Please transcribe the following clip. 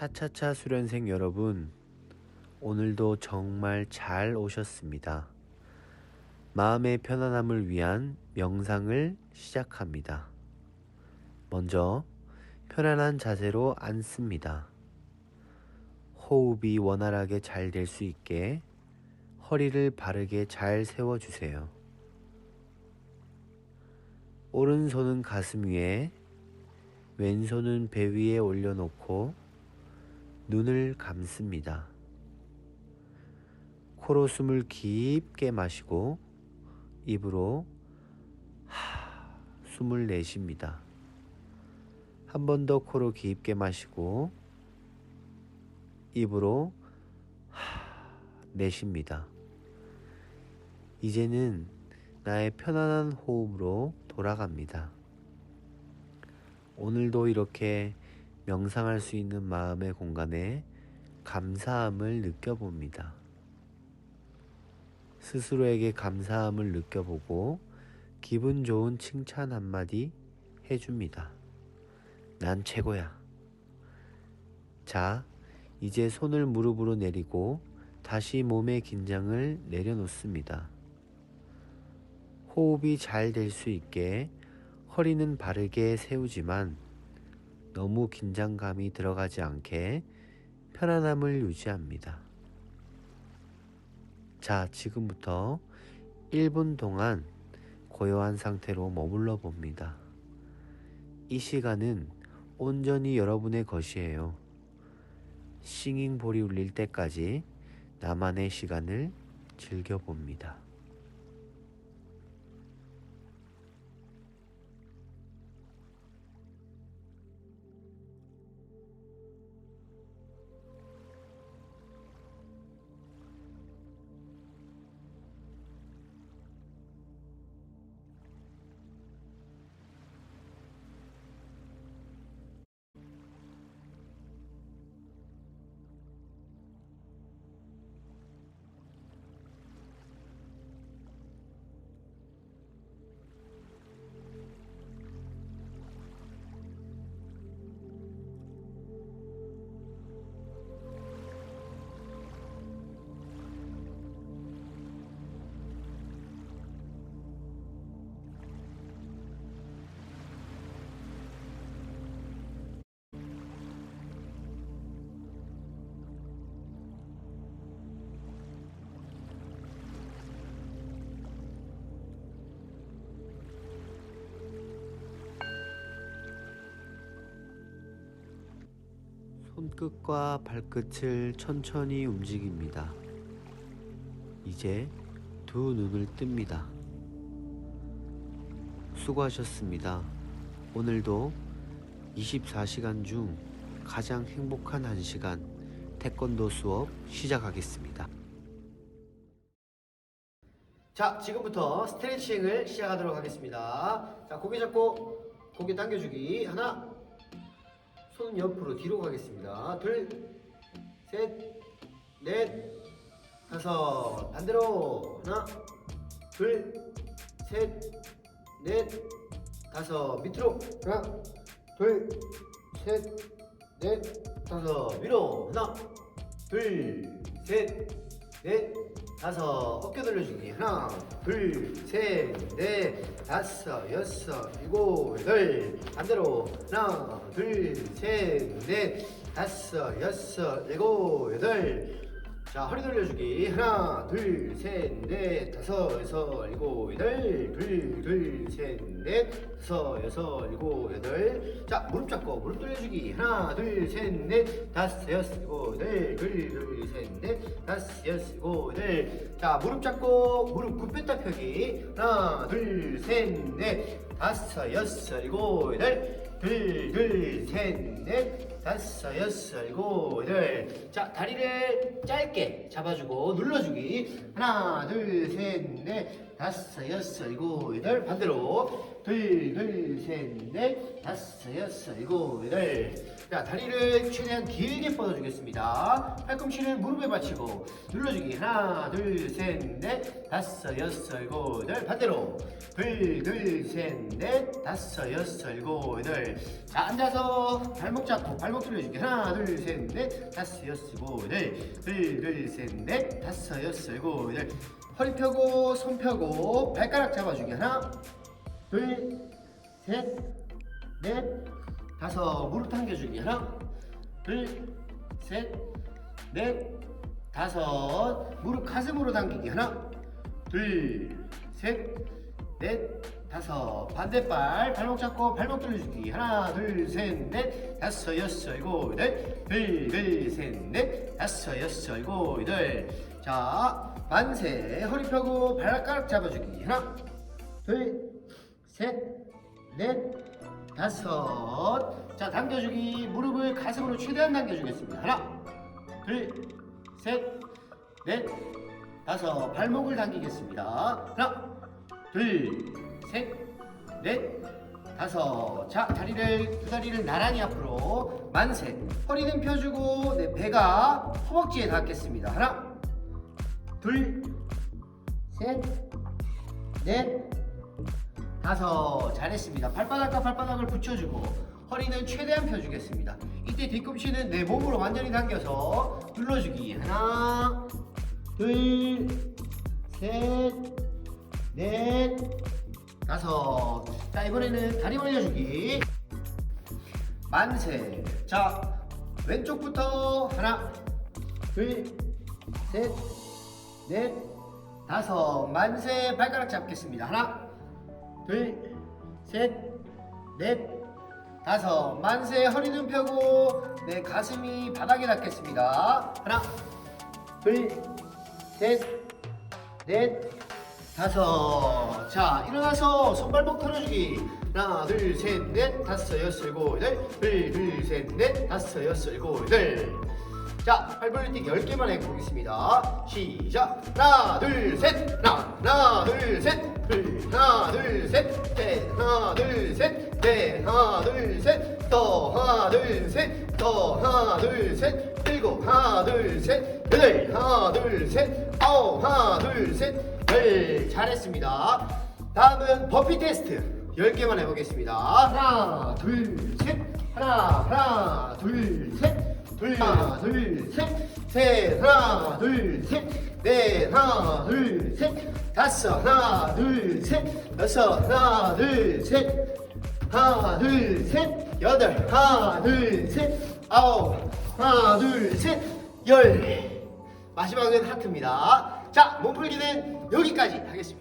차차차 수련생 여러분, 오늘도 정말 잘 오셨습니다. 마음의 편안함을 위한 명상을 시작합니다. 먼저 편안한 자세로 앉습니다. 호흡이 원활하게 잘 될 수 있게 허리를 바르게 잘 세워주세요. 오른손은 가슴 위에, 왼손은 배 위에 올려놓고 눈을 감습니다. 코로 숨을 깊게 마시고 입으로 하 숨을 내쉽니다. 한 번 더 코로 깊게 마시고 입으로 하 내쉽니다. 이제는 나의 편안한 호흡으로 돌아갑니다. 오늘도 이렇게 명상할 수 있는 마음의 공간에 감사함을 느껴봅니다. 스스로에게 감사함을 느껴보고 기분 좋은 칭찬 한마디 해줍니다. 난 최고야. 자, 이제 손을 무릎으로 내리고 다시 몸의 긴장을 내려놓습니다. 호흡이 잘 될 수 있게 허리는 바르게 세우지만 너무 긴장감이 들어가지 않게 편안함을 유지합니다. 자, 지금부터 1분 동안 고요한 상태로 머물러 봅니다. 이 시간은 온전히 여러분의 것이에요. 싱잉볼이 울릴 때까지 나만의 시간을 즐겨봅니다. 손끝과 발끝을 천천히 움직입니다. 이제 두 눈을 뜹니다. 수고하셨습니다. 오늘도 24시간 중 가장 행복한 한 시간 태권도 수업 시작하겠습니다. 자, 지금부터 스트레칭을 시작하도록 하겠습니다. 자, 고개 잡고 고개 당겨주기. 하나, 손 옆으로 뒤로 가겠습니다. 둘, 셋, 넷, 다섯. 반대로. 하나, 둘, 셋, 넷, 다섯. 밑으로. 하나, 둘, 셋, 넷, 다섯. 위로. 하나, 둘, 셋, 넷, 다섯. 어깨 돌려주기. 하나, 둘, 셋, 넷, 다섯, 여섯, 일곱, 여덟. 반대로. 하나, 둘, 셋, 넷, 다섯, 여섯, 일곱, 여덟. 자, 허리 돌려주기. 하나, 둘, 셋, 넷, 다섯, 여섯, 일곱, 여덟. 둘, 둘, 셋, 넷, 다섯, 여섯, 일곱, 여덟. 자, 무릎 잡고 무릎 돌려주기. 하나, 둘, 셋, 넷, 다섯, 여섯, 일곱, 여덟. 둘, 둘, 셋, 넷, 다섯, 여섯, 일곱, 여덟. 자, 무릎 잡고 무릎 굽혔다 펴기. 하나, 둘, 셋, 넷, 다섯, 여섯, 일곱, 여덟. 둘, 둘, 셋, 넷, 다섯, 여섯, 일곱, 여덟. 자, 다리를 짧게 잡아주고 눌러주기. 하나, 둘, 셋, 넷, 다섯, 여섯, 일곱, 여덟. 반대로. 둘, 둘, 셋, 넷, 다섯, 여섯, 일곱, 여덟. 자, 다리를 최대한 길게 뻗어주겠습니다. 팔꿈치는 무릎에 받치고 눌러주기. 하나, 둘, 셋, 넷, 다섯, 여섯, 일곱, 여덟. 반대로. 둘, 둘, 셋, 넷, 다섯, 여섯, 일곱, 여덟. 자, 앉아서 발목 잡고 발목 돌려주기. 하나, 둘, 셋, 넷, 다섯, 여섯, 일곱, 여덟. 둘, 둘, 셋, 넷, 다섯, 여섯, 일곱, 여덟. 허리 펴고 손 펴고 발가락 잡아주기. 하나, 둘, 셋, 넷, 다섯. 무릎 당겨주기. 하나, 둘, 셋, 넷, 다섯. 무릎 가슴으로 당기기. 하나, 둘, 셋, 넷, 다섯. 반대발 발목 잡고 발목 돌려주기. 하나, 둘, 셋, 넷, 다섯, 여섯, 일곱, 여덟. 둘, 둘, 셋, 넷, 다섯, 여섯, 일곱, 여덟. 자, 만세. 허리 펴고 발가락 잡아주기. 하나, 둘, 셋, 넷, 다섯. 자, 당겨주기. 무릎을 가슴으로 최대한 당겨주겠습니다. 하나, 둘, 셋, 넷, 다섯. 발목을 당기겠습니다. 하나, 둘, 셋, 넷, 다섯. 자, 다리를, 두 다리를 나란히 앞으로. 만세. 허리는 펴주고, 네, 배가 허벅지에 닿겠습니다. 하나, 둘, 셋, 넷, 다섯. 잘했습니다. 발바닥과 발바닥을 붙여주고 허리는 최대한 펴주겠습니다. 이때 뒤꿈치는 내 몸으로 완전히 당겨서 눌러주기. 하나 둘 셋 넷. 다섯. 자 이번에는 다리 올려주기. 만세. 자 왼쪽부터 하나 둘 셋 넷 다섯 만세 발가락 잡겠습니다 하나 둘, 셋, 넷, 다섯. 만세 허리는 펴고 내 가슴이 바닥에 닿겠습니다. 하나, 둘, 셋, 넷, 다섯. 자, 일어나서 손발목 털어주기. 하나, 둘, 셋, 넷, 다섯, 여섯, 일곱, 여덟. 둘, 둘, 셋, 넷, 다섯, 여섯, 일곱, 여덟. 자, 팔벌리뛰기 10개만 해보겠습니다. 시작! 하나, 둘, 셋! 하나, 하나, 둘, 셋! 둘, 하나, 둘, 셋! 넷, 하나, 둘, 셋! 넷, 하나, 둘, 셋! 더, 하나, 둘, 셋! 더, 하나, 둘, 셋! 일곱, 하나, 둘, 셋! 여덟, 하나, 둘, 셋! 아홉, 하나, 둘, 셋! 열. 잘했습니다. 다음은 버피 테스트 10개만 해보겠습니다. 하나, 둘, 셋! 하나, 하나, 둘, 셋! 둘, 하나, 둘, 셋, 셋, 하나, 둘, 셋, 넷, 하나, 둘, 셋, 다섯, 하나, 둘, 셋, 여섯, 하나, 둘, 셋, 하나, 둘, 셋, 여덟, 하나, 둘, 셋, 아홉, 하나, 둘, 셋, 열. 마지막은 하트입니다. 자, 몸풀기는 여기까지 하겠습니다.